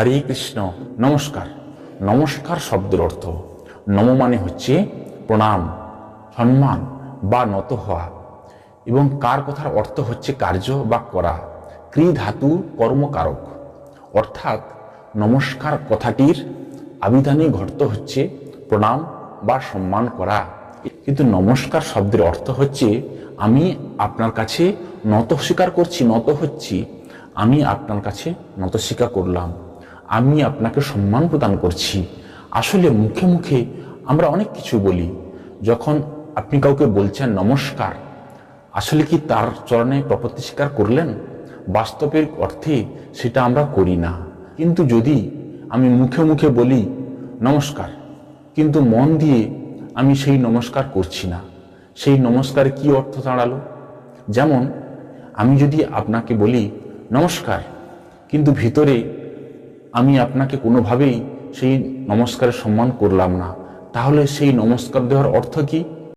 হরে কৃষ্ণ, নমস্কার। নমস্কার শব্দের অর্থ, নম মানে হচ্ছে প্রণাম সম্মান বা নত হওয়া। এবং কার কথার অর্থ হচ্ছে কার্য বা করা ক্রি ধাতু কর্মকারক। অর্থাৎ নমস্কার কথাটির আবিধানে ঘটতে হচ্ছে প্রণাম বা সম্মান করা। কিন্তু নমস্কার শব্দের অর্থ হচ্ছে, আমি আপনার কাছে নত স্বীকার করছি, নত হচ্ছি, আমি আপনার কাছে নত স্বীকার করলাম। আমি আপনাকে সম্মান প্রদান করছি। আসলে মুখে মুখে আমরা অনেক কিছু বলি। যখন আপনি কাউকে বলছেন নমস্কার, আসলে কি তার চরণে প্রপত্তি স্বীকার করলেন? বাস্তবের অর্থে সেটা আমরা করি না। কিন্তু যদি আমি মুখে মুখে বলি নমস্কার, কিন্তু মন দিয়ে আমি সেই নমস্কার করছি না, সেই নমস্কারে কি অর্থ দাঁড়াল? যেমন, আমি যদি আপনাকে বলি নমস্কার, কিন্তু ভিতরে আমি আপনাকে কোনোভাবেই সেই নমস্কারের সম্মান করলাম না। তাহলে সেই নমস্কার দেওয়ার অর্থ কি?